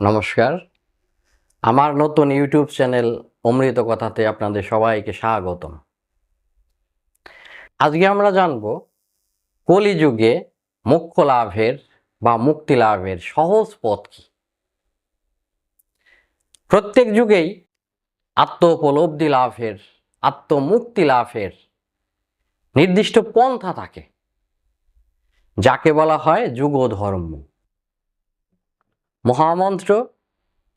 নমস্কার। আমার নতুন ইউটিউব চ্যানেল অমৃত কথাতে আপনাদের সবাইকে স্বাগতম। আজকে আমরা জানব কলিযুগে মোক্ষ লাভের বা মুক্তি লাভের সহজ পথ কি? প্রত্যেক যুগেই আত্ম উপলব্ধি লাভের, আত্মমুক্তি লাভের নির্দিষ্ট পন্থা থাকে, যাকে বলা হয় যুগ ধর্ম মহামন্ত্র,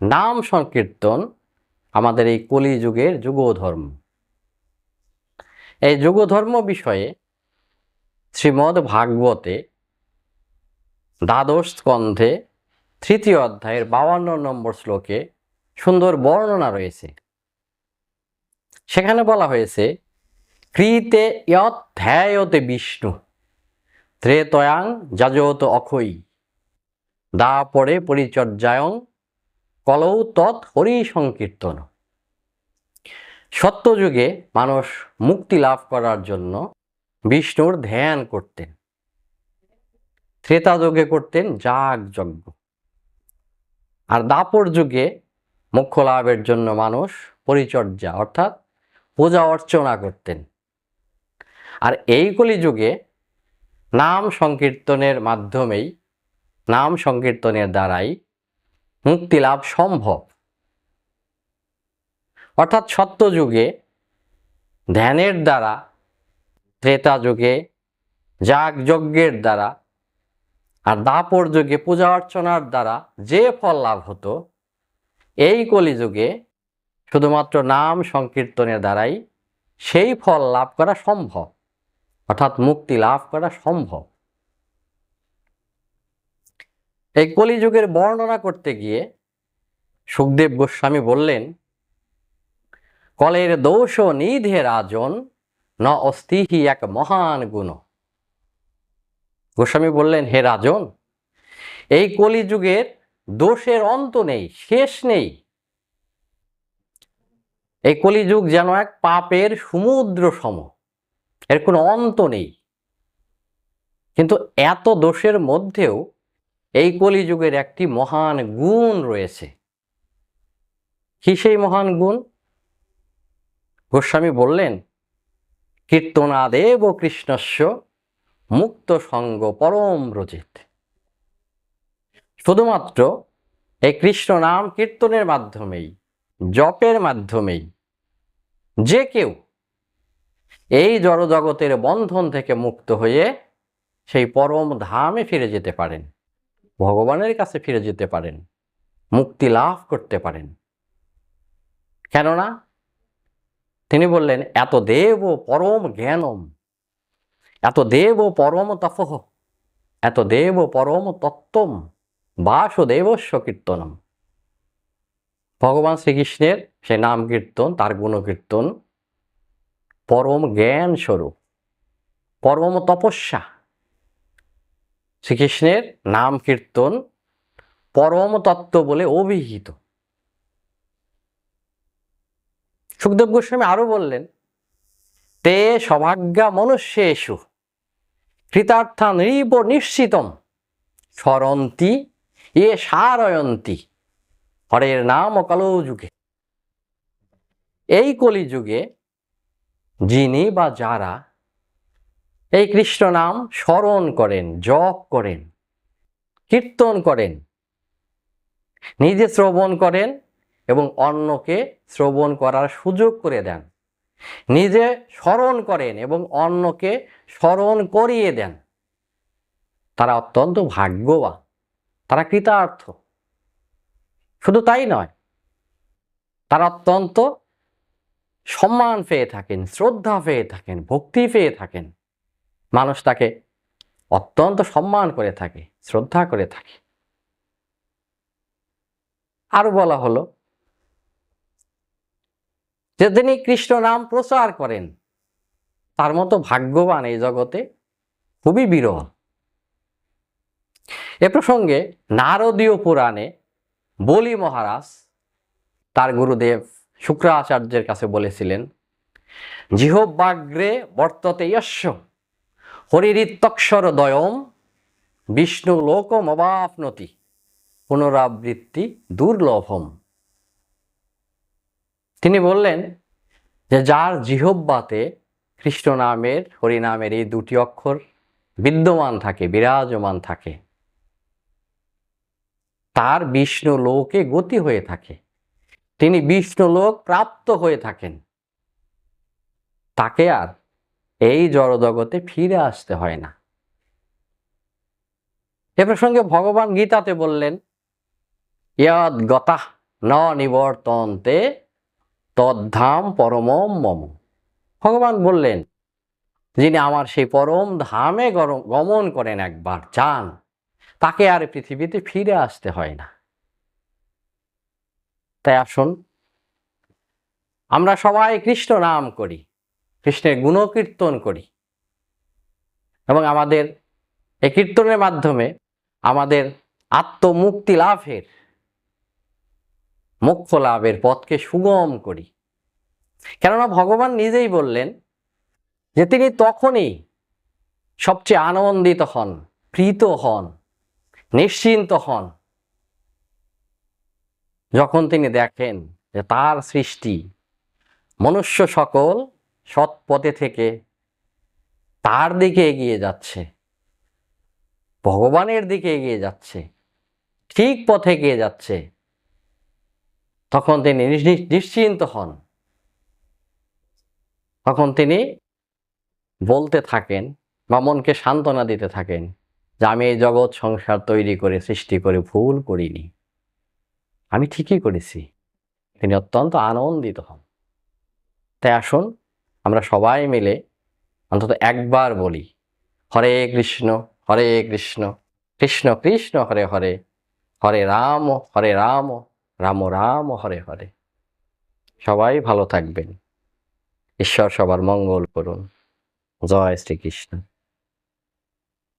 নাম সংকীর্তন, আমাদের এই কলিযুগের যুগ ধর্ম এই যুগ ধর্ম বিষয়ে শ্রীমদ্ ভাগবতে দ্বাদশ স্কন্ধে তৃতীয় অধ্যায়ের বাউান্ন নম্বর শ্লোকে সুন্দর বর্ণনা রয়েছে। সেখানে বলা হয়েছে কৃতে ইয়ধ্যায়তে বিষ্ণু, ত্রেতয়াং যাজত অক্ষয়ী দা পরে পরিচর্যায়ং কলৌ তৎ হরি সংকীর্তন সত্যযুগে মানুষ মুক্তি লাভ করার জন্য বিষ্ণুর ধ্যান করতেন। ত্রেতা যুগে করতেন যাগ যজ্ঞ। আর দাপর যুগে মুখ্য লাভের জন্য মানুষ পরিচর্যা অর্থাৎ পূজা অর্চনা করতেন। আর এই কলি যুগে নাম সংকীর্তনের মাধ্যমেই নাম সংকীর্তনের দ্বারাই মুক্তি লাভ সম্ভব। অর্থাৎ সত্যযুগে, ধ্যানের দ্বারা ত্রেতা যুগে যাগ যজ্ঞের দ্বারা আর দাপর যুগে পূজা অর্চনার দ্বারা যে ফল লাভ হতো, এই কলিযুগে শুধুমাত্র নাম সংকীর্তনের দ্বারাই সেই ফল লাভ করা সম্ভব। অর্থাৎ মুক্তি লাভ করা সম্ভব। এই কলিযুগের বর্ণনা করতে গিয়ে সুখদেব গোস্বামী বললেন, কলের দোষ নিধে রাজন, ন অস্তিহি এক মহান গুণ। গোস্বামী বললেন, হে রাজন, এই কলিযুগের দোষের অন্ত নেই, শেষ নেই। এই কলিযুগ যেন এক পাপের সমুদ্র সম, এর কোনো অন্ত নেই। কিন্তু এত দোষের মধ্যেও এই কলিযুগের একটি মহান গুণ রয়েছে। কি সেই মহান গুণ? গোস্বামী বললেন, কীর্তনাদেব কৃষ্ণস্য মুক্ত সঙ্গ পরম রচিত শুধুমাত্র এই কৃষ্ণ নাম কীর্তনের মাধ্যমেই, জপের মাধ্যমেই যে কেউ এই জড়জগতের বন্ধন থেকে মুক্ত হয়ে সেই পরম ধামে ফিরে যেতে পারেন। ভগবানের কাছে ফিরে যেতে পারেন, মুক্তি লাভ করতে পারেন। কেননা তিনি বললেন, এত দেব পরম জ্ঞানম, এত দেব পরম তপহ এত দেব পরম তত্ত্বম, বাসুদেবস্ব কীর্তনম। ভগবান শ্রীকৃষ্ণের সে নাম কীর্তন, তার গুণকীর্তন পরম জ্ঞান স্বরূপ পরম তপস্যা। শ্রীকৃষ্ণের নাম কীর্তন পরম তত্ত্ব বলে অভিহিত। সুখদেব গোস্বামী আরও বললেন, তে সৌভাগ্যা মনুষ্যেষু, কৃতার্থা নৃপ নিশ্চিতম, স্মরন্তি এ সারয়ন্তী, হরের নাম যুগে। এই কলিযুগে যিনি বা যারা এই কৃষ্ণ নাম স্মরণ করেন, জপ করেন, কীর্তন করেন, নিজে শ্রবণ করেন এবং অন্যকে শ্রবণ করার সুযোগ করে দেন। নিজে স্মরণ করেন এবং অন্যকে স্মরণ করিয়ে দেন। তারা অত্যন্ত ভাগ্যবান, তারা কৃতার্থ। শুধু তাই নয়, তারা অত্যন্ত সম্মান পেয়ে থাকেন, শ্রদ্ধা পেয়ে থাকেন, ভক্তি পেয়ে থাকেন। মানুষ তাকে অত্যন্ত সম্মান করে থাকে, শ্রদ্ধা করে থাকে। আরও বলা হলো যে তিনি কৃষ্ণ নাম প্রচার করেন, তার মতো ভাগ্যবান এই জগতে খুবই বিরল। এ প্রসঙ্গে নারদীয় পুরাণে বলি মহারাজ তার গুরুদেব শুক্রাচার্যের কাছে বলেছিলেন জিহব্যাগ্রে বর্ততে যশ হরিরিত্তক্ষর দয়ম বিষ্ণু লোকম অবাপনতি পুনরাবৃত্তি দুর্লভম। তিনি বললেন যে যার জিহব্বাতে কৃষ্ণ নামের হরিনামের এই দুটি অক্ষর বিদ্যমান থাকে, বিরাজমান থাকে, তার বিষ্ণু লোকে গতি হয়ে থাকে। তিনি বিষ্ণু লোক প্রাপ্ত হয়ে থাকেন। তাকে আর এই জড়জগতে ফিরে আসতে হয় না। এ প্রসঙ্গে ভগবান গীতাতে বললেন, ইয়াদ গতা ন নিবর্তন্তে তদ্ধাম পরমম মম। ভগবান বললেন, যিনি আমার সেই পরম ধামে গমন করেন একবার চান তাকে আর পৃথিবীতে ফিরে আসতে হয় না। তাই আসুন, আমরা সবাই কৃষ্ণ নাম করি। কৃষ্ণের গুণকীর্তন করি। এবং আমাদের এই কীর্তনের মাধ্যমে আমাদের আত্মমুক্তি লাভের মোক্ষ লাভের পথকে সুগম করি। কেননা ভগবান নিজেই বললেন যে তিনি তখনই সবচেয়ে আনন্দিত হন, প্রীত হন, নিশ্চিন্ত হন। যখন তিনি দেখেন যে তার সৃষ্টি মনুষ্য সকল সৎ পথে থেকে তার দিকে এগিয়ে যাচ্ছে। ভগবানের দিকে এগিয়ে যাচ্ছে। ঠিক পথে এগিয়ে যাচ্ছে। তখন তিনি নিশ- নিশ্চিন্ত হন। তখন তিনি বলতে থাকেন বা মনকে সান্ত্বনা দিতে থাকেন যে আমি এই জগৎ সংসার তৈরি করে, সৃষ্টি করে ভুল করিনি। আমি ঠিকই করেছি। তিনি অত্যন্ত আনন্দিত হন। তাই আসুন আমরা সবাই মিলে অন্তত একবার বলি, হরে কৃষ্ণ হরে কৃষ্ণ কৃষ্ণ কৃষ্ণ, হরে হরে হরে রাম হরে রাম রাম রাম, হরে হরে। সবাই ভালো থাকবেন। ঈশ্বর সবার মঙ্গল করুন। জয় শ্রীকৃষ্ণ।